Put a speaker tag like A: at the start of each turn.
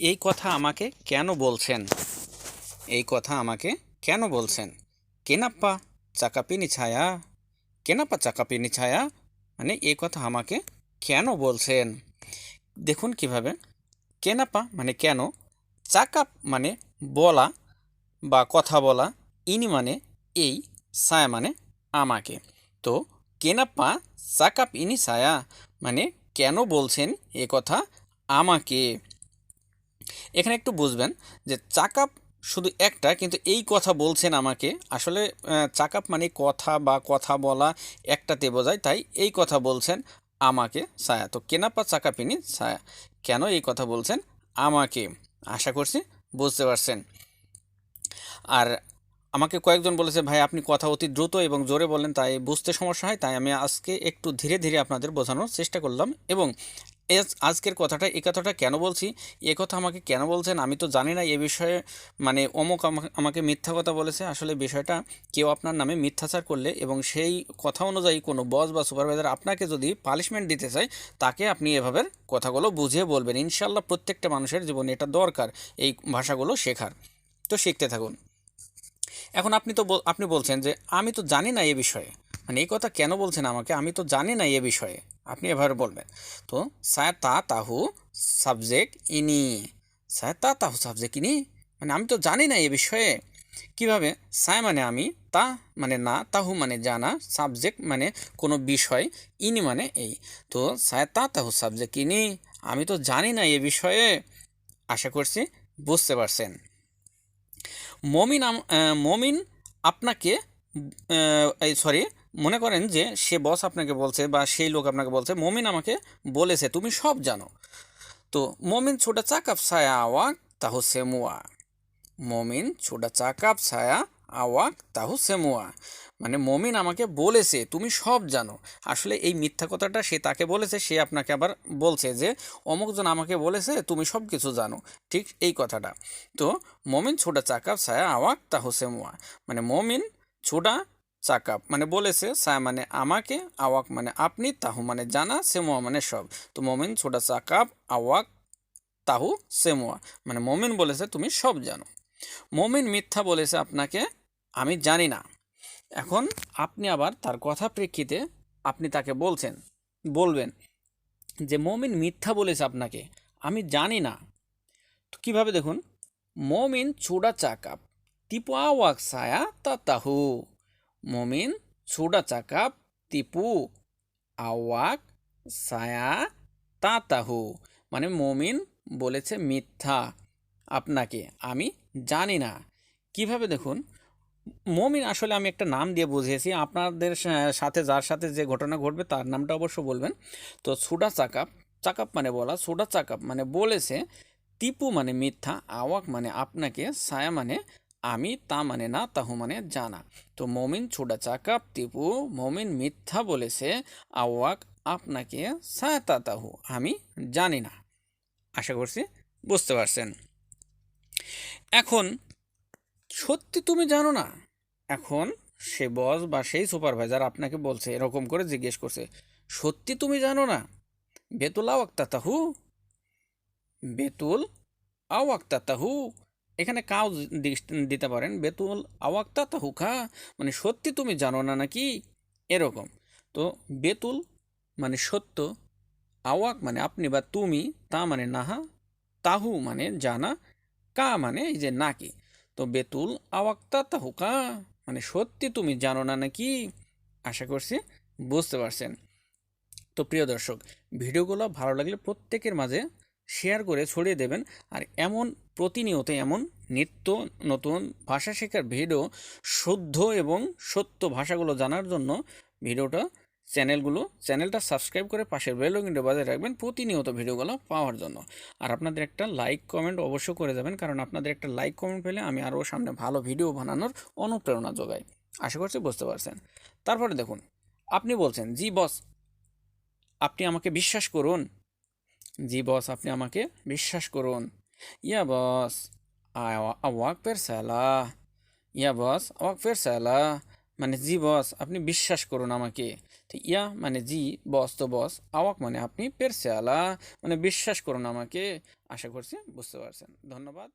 A: এই কথা আমাকে কেন বলছেন? এই কথা আমাকে কেন বলছেন? কেনাপ্পা, চাকাপিনি ছায়া। কেনাপ্পা, চাকাপিনি ছায়া? মানে এই কথা আমাকে কেন বলছেন? দেখুন কীভাবে। কেনাপা মানে কেন? চাকাপ মানে বলা বা কথা বলা, ইনি মানে এই, ছায়া মানে আমাকে। তো কেনাপ্পা চাকাপ ইনি ছায়া মানে কেন বলছেন এ কথা আমাকে? এখানে একটু বুঝবেন যে চাকাপ শুধু একটা, কিন্তু এই কথা বলছেন আমাকে। আসলে চাকাপ মানে কথা বা কথা বলা একটাতে বোঝায়, তাই এই কথা বলছেন আমাকে, ছায়া। তো কেনাপা চাকাপিনি, ছায়া। কেন এই কথা বলছেন আমাকে? আশা করছি বুঝতে পারছেন। আর আমাকে কয়েকজন বলেছে, ভাই, আপনি কথা অতি দ্রুত এবং জোরে বলেন তাই বুঝতে সমস্যা হয়। তাই আমি আজকে একটু ধীরে ধীরে আপনাদের বোঝানোর চেষ্টা করলাম এবং আজকের কথাটা, এই কথাটা কেন বলছি? এ কথা আমাকে কেন বলছেন? আমি তো জানি না, এ বিষয়ে মানে অমুক আমা- আমাকে মিথ্যা কথা বলেছে। আসলে বিষয়টা, কেউ আপনার নামে মিথ্যাচার করলে এবং সেই কথা অনুযায়ী কোনো বস বা সুপারভাইজার আপনাকে যদি পানিশমেন্ট দিতে চায়, তাকে আপনি এভাবে কথাগুলো বুঝিয়ে বলবেন। ইনশাল্লাহ প্রত্যেকটা মানুষের জীবনে এটা দরকার, এই ভাষাগুলো শেখার। তো শিখতে থাকুন। এখন আপনি তো আপনি বলছেন যে, আমি তো জানি না এ বিষয়ে। মানে এই কথা কেন বলছেন আমাকে? আমি তো জানি না এ বিষয়ে। আপনি এভাবে বলবেন। তো সায় তা তাহু সাবজেক্ট ইনি। সায় তা তাহু সাবজেক্ট ইনি? মানে আমি তো জানি না এ বিষয়ে। কীভাবে? সায় মানে আমি, তা মানে না, তাহু মানে জানা, সাবজেক্ট মানে কোনো বিষয়, ইনি মানে এই। তো সায় তা তাহু সাবজেক্ট ইনি? আমি তো জানি না এ বিষয়ে। আশা করছি বুঝতে পারছেন। মমিন মমিন আপনাকে সরি মনে করেন যে সে বস আপনাকে বলছে বা সেই লোক আপনাকে বলছে, মমিন আমাকে বলেছে, তুমি সব জানো। তো মমিন ছোটা চাকাপ ছায়া আওয়াক তাহু সেমুয়া। মমিন ছোটা চাকাপ ছায়া আওয়াক তাহু সেমুয়া। মানে মমিন আমাকে বলেছে, তুমি সব জানো। আসলে এই মিথ্যা কথাটা সে তাকে বলেছে, সে আপনাকে আবার বলছে যে অমুকজন আমাকে বলেছে, তুমি সব কিছু জানো। ঠিক এই কথাটা। তো মমিন ছোটা চাকাপ ছায়া আওয়াক তাহু সেমুয়া। মানে মমিন ছোটা চাকাপ মানে বলেছে ছায়া মানে আমাকে, আওয়াক মানে আপনি, তাহু মানে জানা, সেমুয়া মানে সব। তো মমিন ছোটা চাকাপ আওয়াক, তাহু, সেমুয়া। মানে মমিন বলেছে, তুমি সব জানো। মমিন মিথ্যা বলেছে আপনাকে, আমি জানি না। এখন আপনি আবার তার কথা প্রেক্ষিতে আপনি তাকে বলছেন, বলবেন যে, মমিন মিথ্যা বলেছে আপনাকে, আমি জানি না। তো কীভাবে দেখুন? মমিন চূড়া চাকাপ তিপু আওয়াক সায়া তা তাহু। মমিন চূড়া চাকাপ তিপু আওয়াক সায়া তা তাহু মানে মমিন বলেছে মিথ্যা আপনাকে আমি জানি না কীভাবে দেখুন মমিন আসলে আমি একটা নাম দিয়ে বুঝিয়েছি আপনাদের সাথে যার সাথে যে ঘটনা ঘটবে তার নামটা অবশ্য বলবেন তো সুডা চাকাপ চাকাপ মানে বলা সুডা চাকাপ মানে বলেছে টিপু মানে মিথ্যা আওয়াক মানে আপনাকে সায়া মানে আমি তা মানে না, তাহু মানে জানা। তো মমিন ছোটা চাকাপ তিপু মমিন মিথ্যা বলেছে, আওয়াক আপনাকে ছায়া তা তাহু, আমি জানি না। আশা করছি বুঝতে পারছেন। এখন, সত্যি তুমি জানো না? এখন সে বস বা সেই সুপারভাইজার আপনাকে বলছে, এরকম করে জিজ্ঞেস করছে, সত্যি তুমি জানো না? বেতুল আওয়াক্তা তাহু? বেতুল আওয়াক্তা তাহু? এখানে কাউ দিতে পারেন। বেতুল আওয়াক্তা তাহু খা মানে সত্যি তুমি জানো না নাকি? এরকম। তো বেতুল মানে সত্য, আওয়াক মানে আপনি বা তুমি, তা মানে নাহা, তাহু মানে জানা, কা মানে এই যে নাকি। তো বেতুল আওয়াক্তা তাহুকা মানে সত্যি তুমি জানো না নাকি? আশা করছি বুঝতে পারছেন। তো প্রিয় দর্শক, ভিডিওগুলো ভালো লাগলে প্রত্যেকের মাঝে শেয়ার করে ছড়িয়ে দেবেন। আর এমন প্রতিনিয়ত এমন নিত্য নতুন ভাষা শেখার ভিডিও শুদ্ধ এবং সত্য ভাষাগুলো জানার জন্য ভিডিওটা চ্যানেলগুলো চ্যানেলটা সাবস্ক্রাইব করে পাশের বেল কিন্তু বাজায় রাখবেন প্রতিনিয়ত ভিডিওগুলো পাওয়ার জন্য। আর আপনাদের একটা লাইক কমেন্ট অবশ্যই করে যাবেন, কারণ আপনাদের একটা লাইক কমেন্ট পেলে আমি আরও সামনে ভালো ভিডিও বানানোর অনুপ্রেরণা যোগাই। আশা করছি বুঝতে পারছেন। তারপরে দেখুন, আপনি বলছেন, জি বস আপনি আমাকে বিশ্বাস করুন। জি, বস, আপনি আমাকে বিশ্বাস করুন। ইয়া, বস। আওয়াক পের সালা। ইয়া, বস আওয়াক পের সালা। মানে জি, বস, আপনি বিশ্বাস করুন আমাকে। ইয়া মানে জি, বস, তো বস, আওয়াক মানে আপনি পেরসে আলা মানে বিশ্বাস করুন আমাকে। আশা করছি বুঝতে পারছেন। ধন্যবাদ।